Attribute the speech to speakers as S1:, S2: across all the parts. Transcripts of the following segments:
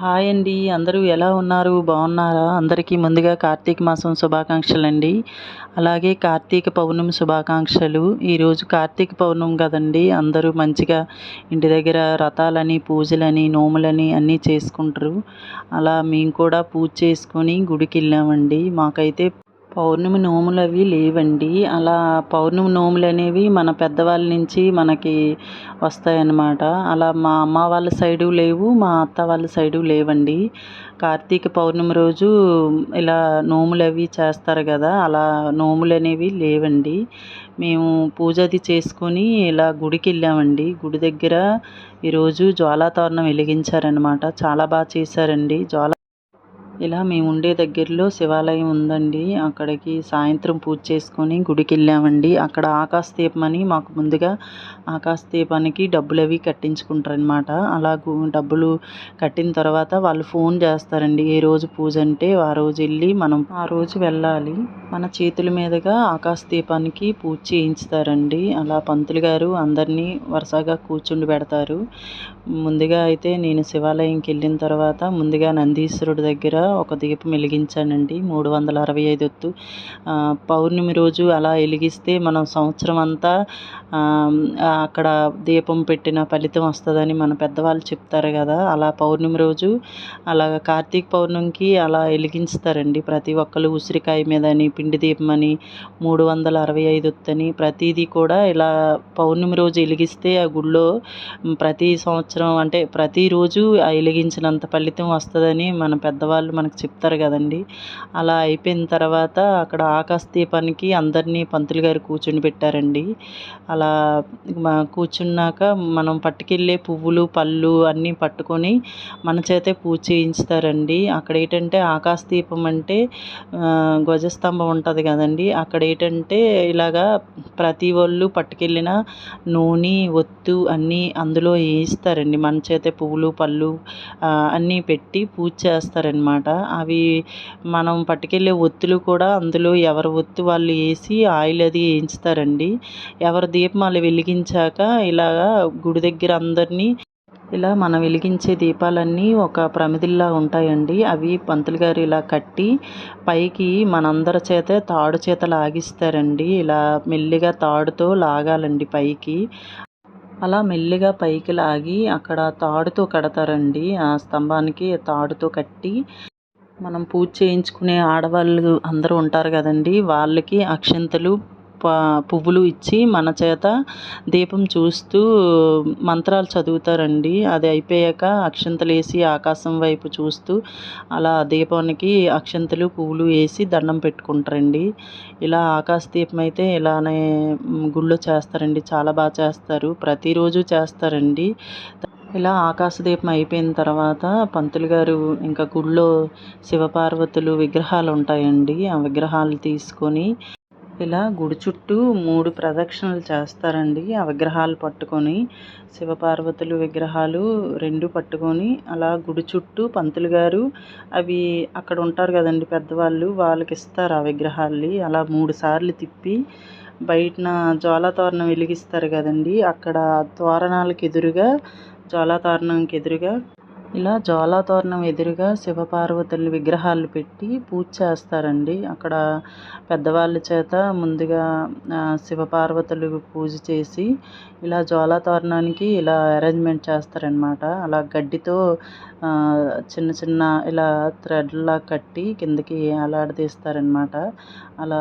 S1: Hi అండి. అందరూ ఎలా ఉన్నారు? బాగున్నారా? అందరికీ ముందుగా కార్తీక మాసం శుభాకాంక్షలు అండి అలాగే కార్తీక పౌర్ణమి శుభాకాంక్షలు. ఈరోజు కార్తీక పౌర్ణమి కదండి. అందరూ మంచిగా ఇంటి దగ్గర రథాలని పూజలని నోములని అన్నీ చేసుకుంటారు. అలా మేము కూడా పూజ చేసుకొని గుడికి వెళ్ళామండి. మాకైతే పౌర్ణమి నోములు అవి లేవండి. అలా పౌర్ణమి నోములు అనేవి మన పెద్దవాళ్ళ నుంచి మనకి వస్తాయన్నమాట. అలా మా అమ్మ వాళ్ళ సైడు లేవు మా అత్త వాళ్ళ సైడు లేవండి. కార్తీక పౌర్ణమి రోజు ఇలా నోములు అవి చేస్తారు కదా అలా నోములు అనేవి లేవండి. మేము పూజ అది చేసుకొని ఇలా గుడికి వెళ్ళామండి. గుడి దగ్గర ఈరోజు జ్వాలాతోరణం వెలిగించారనమాట చాలా బాగా చేశారండి. జ్వాల ఇలా మేము ఉండే దగ్గరలో శివాలయం ఉందండి. అక్కడికి సాయంత్రం పూజ చేసుకొని గుడికి వెళ్ళామండి అక్కడ ఆకాశ దీపం అని మాకు ముందుగా ఆకాశ దీపానికి డబ్బులు అవి కట్టించుకుంటారనమాట అలా డబ్బులు కట్టిన తర్వాత వాళ్ళు ఫోన్ చేస్తారండి. ఏ రోజు పూజ అంటే ఆ రోజు వెళ్ళి మనం ఆ రోజు వెళ్ళాలి. మన చేతుల మీదుగా ఆకాశ దీపానికి పూజ చేయించుతారండి. అలా పంతులు గారు అందరినీ వరుసగా కూర్చుండి పెడతారు. ముందుగా అయితే నేను శివాలయంకి వెళ్ళిన తర్వాత ముందుగా నందీశ్వరుడి దగ్గర ఒక దీపం వెలిగించానండి. మూడు వందల అరవై ఐదు ఒత్తు. పౌర్ణమి రోజు అలా వెలిగిస్తే మనం సంవత్సరం అంతా అక్కడ దీపం పెట్టిన ఫలితం వస్తుందని మన పెద్దవాళ్ళు చెప్తారు కదా. అలా పౌర్ణమి రోజు అలా కార్తీక పౌర్ణమికి అలా వెలిగించుతారండి ప్రతి ఒక్కరు ఉసిరికాయ మీద అని పిండి దీపం అని మూడు వందల అరవై ఐదు ఒత్తని ప్రతిదీ కూడా ఇలా పౌర్ణమి రోజు వెలిగిస్తే ఆ గుళ్ళో ప్రతి సంవత్సరం అంటే ప్రతిరోజు ఆ వెలిగించినంత ఫలితం వస్తుందని మన పెద్దవాళ్ళు మనకు చెప్తారు కదండి. అలా అయిపోయిన తర్వాత అక్కడ ఆకాశ దీపానికి అందరినీ పంతులు గారు కూర్చుని పెట్టారండి. అలా కూర్చున్నాక మనం పట్టుకెళ్ళే పువ్వులు పళ్ళు అన్నీ పట్టుకొని మన చేతే పూజ చేయించుతారండి. అక్కడ ఏంటంటే ఆకాశ దీపం అంటే ధ్వజస్తంభం ఉంటుంది కదండి. అక్కడ ఏంటంటే ఇలాగా ప్రతి వాళ్ళు పట్టుకెళ్ళిన నూనె ఒత్తు అన్నీ అందులో వేయిస్తారండి. మన చేతే పువ్వులు పళ్ళు అన్నీ పెట్టి పూజ చేస్తారనమాట అవి మనం పట్టుకెళ్ళే ఒత్తులు కూడా అందులో ఎవరి ఒత్తు వాళ్ళు వేసి ఆయిల్ అది వేయించుతారండి. ఎవరి దీపం వాళ్ళు వెలిగించాక ఇలాగా గుడి దగ్గర అందరినీ ఇలా మనం వెలిగించే దీపాలన్నీ ఒక ప్రమిదిల్లా ఉంటాయండి. అవి పంతులు గారు ఇలా కట్టి పైకి మనందరి చేత తాడు చేత లాగిస్తారండి. ఇలా మెల్లిగా తాడుతో లాగాలండి పైకి. అలా మెల్లిగా పైకి లాగి అక్కడ తాడుతో కడతారండి. ఆ స్తంభానికి తాడుతో కట్టి మనం పూజ చేయించుకునే ఆడవాళ్ళు అందరూ ఉంటారు కదండి. వాళ్ళకి అక్షింతలు పువ్వులు ఇచ్చి మన చేత దీపం చూస్తూ మంత్రాలు చదువుతారండి. అది అయిపోయాక అక్షంతలు వేసి ఆకాశం వైపు చూస్తూ అలా దీపానికి అక్షంతలు పువ్వులు వేసి దండం పెట్టుకుంటారండి. ఇలా ఆకాశ దీపం అయితే ఇలానే గుళ్ళో చేస్తారండి. చాలా బాగా చేస్తారు. ప్రతిరోజు చేస్తారండి. ఇలా ఆకాశదీపం అయిపోయిన తర్వాత పంతులు గారు ఇంకా గుళ్ళో శివపార్వతులు విగ్రహాలు ఉంటాయండి ఆ విగ్రహాలు తీసుకొని ఇలా గుడి చుట్టూ మూడు ప్రదక్షిణలు చేస్తారండి. ఆ విగ్రహాలు పట్టుకొని శివపార్వతులు విగ్రహాలు రెండు పట్టుకొని అలా గుడి చుట్టూ పంతులు గారు అవి అక్కడ ఉంటారు కదండి పెద్దవాళ్ళు వాళ్ళకి ఇస్తారు ఆ విగ్రహాల్ని. అలా మూడు సార్లు తిప్పి బయటన జ్వాలాతోరణం వెలిగిస్తారు కదండి. అక్కడ తోరణాలకు ఎదురుగా జ్వాలాతోరణంకి ఎదురుగా ఇలా జ్వాలాతోరణం ఎదురుగా శివపార్వతుల విగ్రహాలు పెట్టి పూజ చేస్తారండి. అక్కడ పెద్దవాళ్ళ చేత ముందుగా శివపార్వతులు పూజ చేసి ఇలా జ్వాలాతోరణానికి ఇలా అరేంజ్మెంట్ చేస్తారనమాట అలా గడ్డితో చిన్న చిన్న ఇలా థ్రెడ్లా కట్టి కిందకి వేలాడదీస్తారనమాట అలా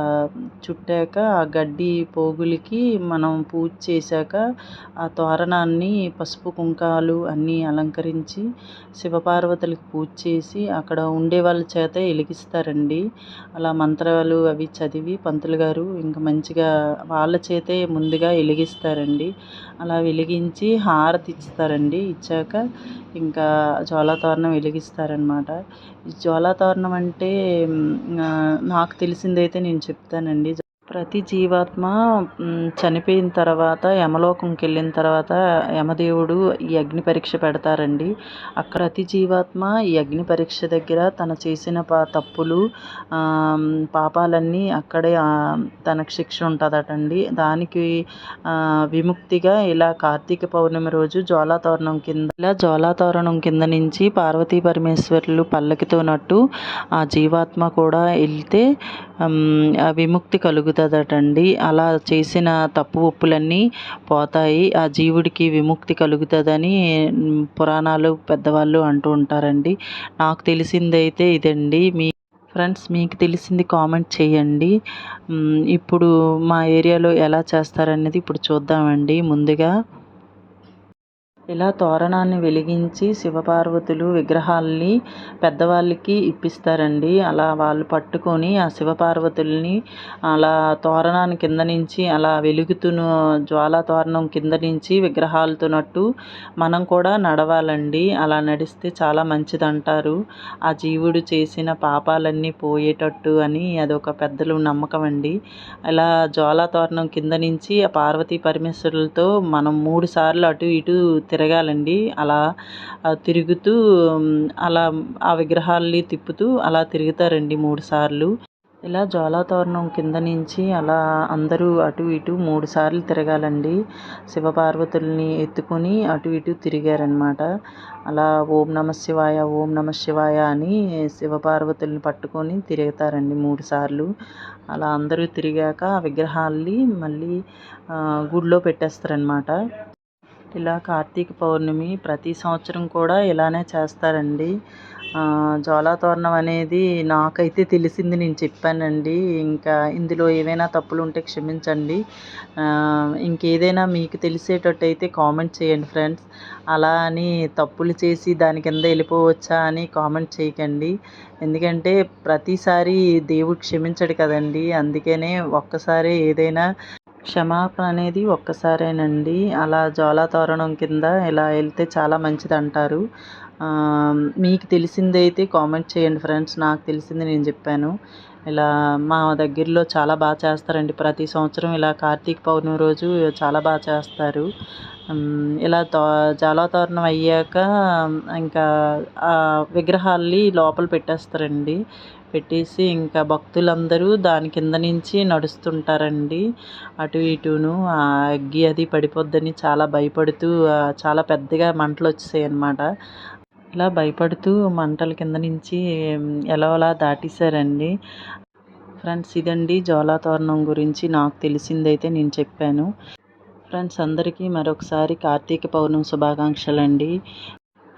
S1: చుట్టాక ఆ గడ్డి పోగులకి మనం పూజ చేశాక ఆ తోరణాన్ని పసుపు కుంకాలు అన్నీ అలంకరించి శివపార్వతులకి పూజ చేసి అక్కడ ఉండే వాళ్ళ చేత వెలిగిస్తారండి. అలా మంత్రాలు అవి చదివి పంతులు గారు ఇంకా మంచిగా వాళ్ళ చేతే ముందుగా వెలిగిస్తారండి. అలా వెలిగించి హారతి ఇస్తారండి ఇచ్చాక ఇంకా జ్వాలాతోరణం వెలిగిస్తారనమాట జ్వాలాతోరణం అంటే నాకు తెలిసిందైతే నేను చెప్తానండి. ప్రతి జీవాత్మ చనిపోయిన తర్వాత యమలోకంకి వెళ్ళిన తర్వాత యమదేవుడు ఈ అగ్ని పరీక్ష పెడతారండి. అక్కడ ప్రతి జీవాత్మ ఈ అగ్ని పరీక్ష దగ్గర తను చేసిన పా తప్పులు పాపాలన్నీ అక్కడే తనకు శిక్ష ఉంటుందటండి. దానికి విముక్తిగా ఇలా కార్తీక పౌర్ణమి రోజు జ్వాలాతోరణం కింద ఇలా జ్వాలాతోరణం కింద నుంచి పార్వతీ పరమేశ్వరులు పల్లకితోనట్టు ఆ జీవాత్మ కూడా వెళ్తే విముక్తి కలుగుతుంది. విముక్తి అలా చేసిన తప్పు ఒప్పులన్నీ పోతాయి. ఆ జీవుడికి విముక్తి కలుగుతుందని పురాణాలు పెద్దవాళ్ళు అంటూ ఉంటారండి. నాకు తెలిసిందైతే ఇదండి. మీ ఫ్రెండ్స్ మీకు తెలిసింది కామెంట్ చేయండి. ఇప్పుడు మా ఏరియాలో ఎలా చేస్తారనేది ఇప్పుడు చూద్దామండి ముందుగా. ఇలా తోరణాన్ని వెలిగించి శివపార్వతులు విగ్రహాల్ని పెద్దవాళ్ళకి ఇప్పిస్తారండి. అలా వాళ్ళు పట్టుకొని ఆ శివపార్వతుల్ని అలా తోరణాన్ని కింద నుంచి అలా వెలుగుతున్న జ్వాలా తోరణం కింద నుంచి విగ్రహాలతోనట్టు మనం కూడా నడవాలండి. అలా నడిస్తే చాలా మంచిదంటారు. ఆ జీవుడు చేసిన పాపాలన్నీ పోయేటట్టు అని అదొక పెద్దలు నమ్మకం అండి. అలా జ్వాలా తోరణం కింద నుంచి ఆ పార్వతీ పరమేశ్వరులతో మనం మూడు సార్లు అటు ఇటు తిరగాలండి. అలా తిరుగుతూ అలా ఆ విగ్రహాల్ని తిప్పుతూ అలా తిరుగుతారండి మూడు సార్లు. ఇలా జ్వాలాతోరణం కింద నుంచి అలా అందరూ అటు ఇటు మూడు సార్లు తిరగాలండి. శివపార్వతుల్ని ఎత్తుకొని అటు ఇటు తిరిగారనమాట అలా ఓం నమ శివాయ ఓం నమ శివాయ అని శివపార్వతుల్ని పట్టుకొని తిరుగుతారండి మూడు సార్లు. అలా అందరూ తిరిగాక ఆ విగ్రహాల్ని మళ్ళీ గుడిలో పెట్టేస్తారనమాట ఇలా కార్తీక పౌర్ణమి ప్రతి సంవత్సరం కూడా ఇలానే చేస్తారండి. ఆ, జ్వాలాతోరణం అనేది నాకైతే తెలిసింది నేను చెప్పానండి. ఇంకా ఇందులో ఏవైనా తప్పులు ఉంటే క్షమించండి. ఇంకేదైనా మీకు తెలిసేటట్టు అయితే కామెంట్ చేయండి ఫ్రెండ్స్. అలా అని తప్పులు చేసి దాని కింద వెళ్ళిపోవచ్చా అని కామెంట్ చేయకండి. ఎందుకంటే ప్రతిసారి దేవుడు క్షమించడు కదండి. అందుకనే ఒక్కసారి ఏదైనా క్షమాపణ అనేది ఒక్కసారేనండి. అలా జ్వాలాతోరణం కింద ఇలా వెళ్తే చాలా మంచిది అంటారు మీకు మీకు తెలిసిందైతే కామెంట్ చేయండి ఫ్రెండ్స్. నాకు తెలిసింది నేను చెప్పాను. ఇలా మా దగ్గరలో చాలా బాగా చేస్తారండి. ప్రతి సంవత్సరం ఇలా కార్తీక పౌర్ణమి రోజు చాలా బాగా చేస్తారు. ఇలా తో జాలాతోరణం అయ్యాక ఇంకా విగ్రహాల్ని లోపల పెట్టేస్తారండి. పెట్టేసి ఇంకా భక్తులందరూ దాని కింద నుంచి నడుస్తుంటారండి. అటు ఇటును ఆ అగ్గి అది పడిపోద్దని చాలా భయపడుతూ చాలా పెద్దగా మంటలు వచ్చేసాయి అన్నమాట ఇలా భయపడుతూ మంటల కింద నుంచి ఎలా అలా దాటేశారండి. ఫ్రెండ్స్ ఇదండి జ్వాలాతోరణం గురించి నాకు తెలిసిందైతే నేను చెప్పాను. ఫ్రెండ్స్ అందరికీ మరొకసారి కార్తీక పౌర్ణమి శుభాకాంక్షలు అండి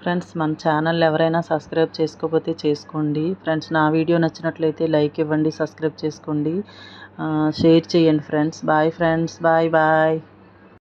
S1: ఫ్రెండ్స్ మన ఛానల్ ఎవరైనా సబ్స్క్రైబ్ చేసుకోకపోతే చేసుకోండి. ఫ్రెండ్స్ నా వీడియో నచ్చినట్లయితే లైక్ ఇవ్వండి సబ్స్క్రైబ్ చేసుకోండి. షేర్ చేయండి friends. Bye friends. Bye bye.